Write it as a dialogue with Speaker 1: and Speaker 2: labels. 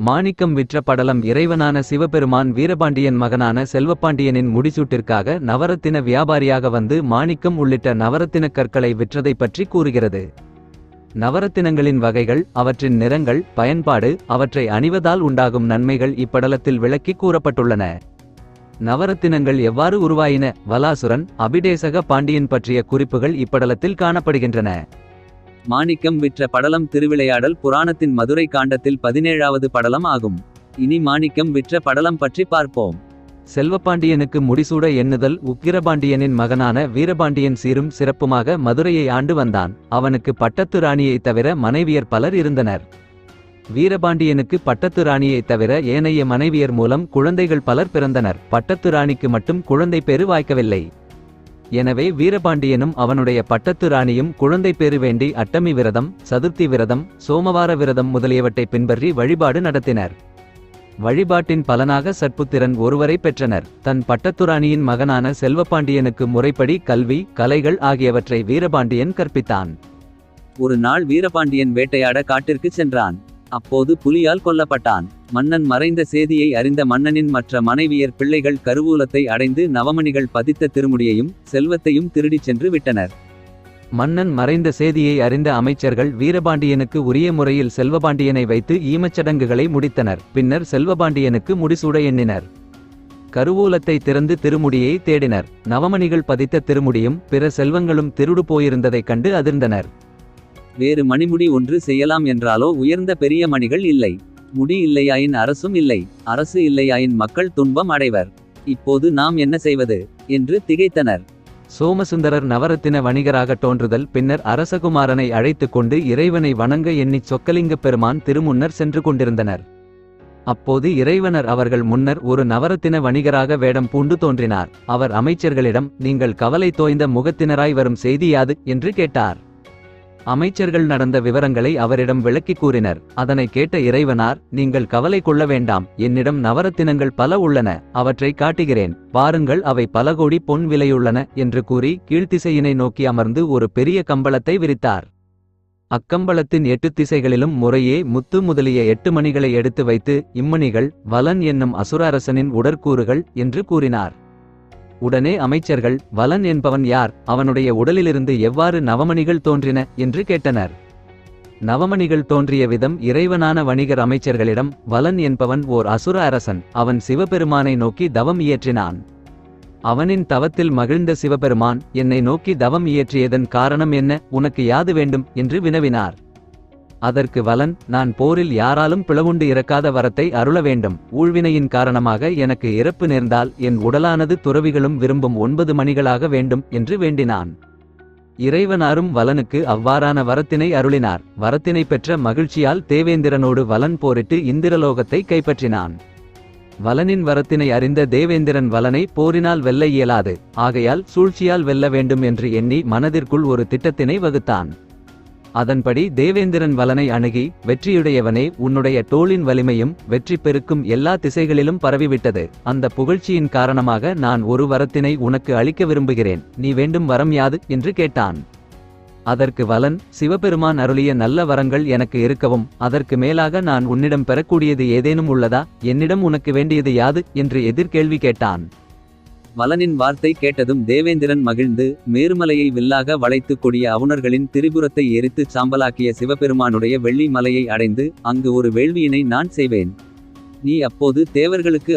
Speaker 1: மாணிக்கம் விற்ற படலம் இறைவனான சிவபெருமான் வீரபாண்டியன் மகனான செல்வப்பாண்டியனின் முடிசூட்டிற்காக நவரத்தின வியாபாரியாக வந்து மாணிக்கம் உள்ளிட்ட நவரத்தினக் கற்களை விற்றதைப் பற்றி கூறுகிறது. நவரத்தினங்களின் வகைகள் அவற்றின் நிறங்கள் பயன்பாடு அவற்றை அணிவதால் உண்டாகும் நன்மைகள் இப்படலத்தில் விளக்கி கூறப்பட்டுள்ளன. நவரத்தினங்கள் எவ்வாறு உருவாயின? வலாசுரன் அபிடேசக பாண்டியன் பற்றிய குறிப்புகள் இப்படலத்தில் காணப்படுகின்றன.
Speaker 2: மாணிக்கம் விற்ற படலம் திருவிளையாடல் புராணத்தின் மதுரை காண்டத்தில் பதினேழாவது படலம் ஆகும். இனி மாணிக்கம் விற்ற படலம் பற்றி பார்ப்போம்.
Speaker 1: செல்வபாண்டியனுக்கு முடிசூட எண்ணுதல் உக்கிரபாண்டியனின் மகனான வீரபாண்டியன் சீரும் சிறப்புமாக மதுரையை ஆண்டு வந்தான். அவனுக்கு பட்டத்து ராணியைத் தவிர மனைவியர் பலர் இருந்தனர். வீரபாண்டியனுக்கு பட்டத்து ராணியைத் தவிர ஏனைய மனைவியர் மூலம் குழந்தைகள் பலர் பிறந்தனர். பட்டத்து ராணிக்கு மட்டும் குழந்தை பேறு வாய்க்கவில்லை. எனவே வீரபாண்டியனும் அவனுடைய பட்டத்து ராணியும் குழந்தை பேறு வேண்டி அட்டமி விரதம் சதுர்த்தி விரதம் சோமவார விரதம் முதலியவற்றை பின்பற்றி வழிபாடு நடத்தினர். வழிபாட்டின் பலனாக சற்புத்திரன் ஒருவரை பெற்றனர். தன் பட்டத்துராணியின் மகனான செல்வபாண்டியனுக்கு முறைப்படி கல்வி கலைகள் ஆகியவற்றை வீரபாண்டியன் கற்பித்தான்.
Speaker 2: ஒரு நாள் வீரபாண்டியன் வேட்டையாட காட்டிற்கு சென்றான். அப்போது புலியால் கொல்லப்பட்டான். மன்னன் மறைந்த செய்தியை அறிந்த மன்னனின் மற்ற மனைவியர் பிள்ளைகள் கருவூலத்தை அடைந்து நவமணிகள் பதித்த திருமுடியையும் செல்வத்தையும் திருடிச் சென்று விட்டனர்.
Speaker 1: மன்னன் மறைந்த செய்தியை அறிந்த அமைச்சர்கள் வீரபாண்டியனுக்கு உரிய முறையில் செல்வபாண்டியனை வைத்து ஈமச்சடங்குகளை முடித்தனர். பின்னர் செல்வபாண்டியனுக்கு முடிசூட எண்ணினர். கருவூலத்தை திறந்து திருமுடியை தேடினர். நவமணிகள் பதித்த திருமுடியும் பிற செல்வங்களும் திருடு போயிருந்ததைக் கண்டு அதிர்ந்தனர்.
Speaker 2: வேறு மணிமுடி ஒன்று செய்யலாம் என்றாலோ உயர்ந்த பெரிய மணிகள் இல்லை. முடி இல்லையாயின் அரசும் இல்லை அரசு இல்லையாயின் மக்கள் துன்பம் அடைவர். இப்போது நாம் என்ன செய்வது? என்று திகைத்தனர்.
Speaker 1: சோமசுந்தரர் நவரத்தின வணிகராக தோன்றுதல் பின்னர் அரசகுமாரனை அழைத்துக் கொண்டு இறைவனை வணங்க எண்ணிச் சொக்கலிங்கப் பெருமான் திருமுன்னர் சென்று கொண்டிருந்தனர். அப்போது இறைவனர் அவர்கள் முன்னர் ஒரு நவரத்தின வணிகராக வேடம் பூண்டு தோன்றினார். அவர் அமைச்சர்களிடம் நீங்கள் கவலை தோய்ந்த முகத்தினராய் வரும் செய்தியாது என்று கேட்டார். அமைச்சர்கள் நடந்த விவரங்களை அவரிடம் விளக்கிக் கூறினர். அதனை கேட்ட இறைவனார் நீங்கள் கவலை கொள்ள வேண்டாம். என்னிடம் நவரத்தினங்கள் பல உள்ளன. அவற்றை காட்டுகிறேன். பாருங்கள் அவை பல கோடி பொன் விலையுள்ளன என்று கூறி கீழ்த்திசையினை நோக்கி அமர்ந்து ஒரு பெரிய கம்பளத்தை விரித்தார். அக்கம்பளத்தின் எட்டு திசைகளிலும் முறையே முத்து முதலிய எட்டு மணிகளை எடுத்து வைத்து இம்மணிகள் வலன் என்னும் அசுர அரசனின் உடற்கூறுகள் என்று கூறினார். உடனே அமைச்சர்கள் வலன் என்பவன் யார்? அவனுடைய உடலிலிருந்து எவ்வாறு நவமணிகள் தோன்றின? என்று கேட்டனர். நவமணிகள் தோன்றிய விதம் இறைவனான வணிகர் அமைச்சர்களிடம் வலன் என்பவன் ஓர் அசுர அரசன். அவன் சிவபெருமானை நோக்கி தவம் இயற்றினான். அவனின் தவத்தில் மகிழ்ந்த சிவபெருமான் என்னை நோக்கி தவம் இயற்றியதன் காரணம் என்ன? உனக்கு யாது வேண்டும்? என்று வினவினார். அதற்கு வலன் நான் போரில் யாராலும் பிளவுண்டு இறக்காத வரத்தை அருள வேண்டும். ஊழ்வினையின் காரணமாக எனக்கு இறப்பு நேர்ந்தால் என் உடலானது துறவிகளும் விரும்பும் ஒன்பது மணிகளாக வேண்டும் என்று வேண்டினான். இறைவனாரும் வலனுக்கு அவ்வாறான வரத்தினை அருளினார். வரத்தினை பெற்ற மகிழ்ச்சியால் தேவேந்திரனோடு வலன் போரிட்டு இந்திரலோகத்தை கைப்பற்றினான். வலனின் வரத்தினை அறிந்த தேவேந்திரன் வலனை போரினால் வெல்ல இயலாது. ஆகையால் சூழ்ச்சியால் வெல்ல வேண்டும் என்று எண்ணி மனதிற்குள் ஒரு திட்டத்தினை வகுத்தான். அதன்படி தேவேந்திரன் வலனை அணுகி வெற்றியுடையவனே உன்னுடைய தோளின் வலிமையும் வெற்றி பெருக்கும் எல்லா திசைகளிலும் பரவிவிட்டது. அந்த புகழ்ச்சியின் காரணமாக நான் ஒரு வரத்தினை உனக்கு அளிக்க விரும்புகிறேன். நீ வேண்டும் வரம் யாது? என்று கேட்டான். அதற்கு வலன் சிவபெருமான் அருளிய நல்ல வரங்கள் எனக்கு இருக்கவும் அதற்கு மேலாக நான் உன்னிடம் பெறக்கூடியது ஏதேனும் உள்ளதா? என்னிடம் உனக்கு வேண்டியது யாது? என்று எதிர்கேள்வி கேட்டான்.
Speaker 2: வலனின் வார்த்தை கேட்டதும் தேவேந்திரன் மகிழ்ந்து மேருமலையை வில்லாக வளைத்து கொடிய அவுணர்களின் திரிபுரத்தை எரித்து சாம்பலாக்கிய சிவபெருமானுடைய வெள்ளி மலையை அடைந்து அங்கு ஒரு வேள்வியினை நான் செய்வேன். நீ அப்போது தேவர்களுக்கு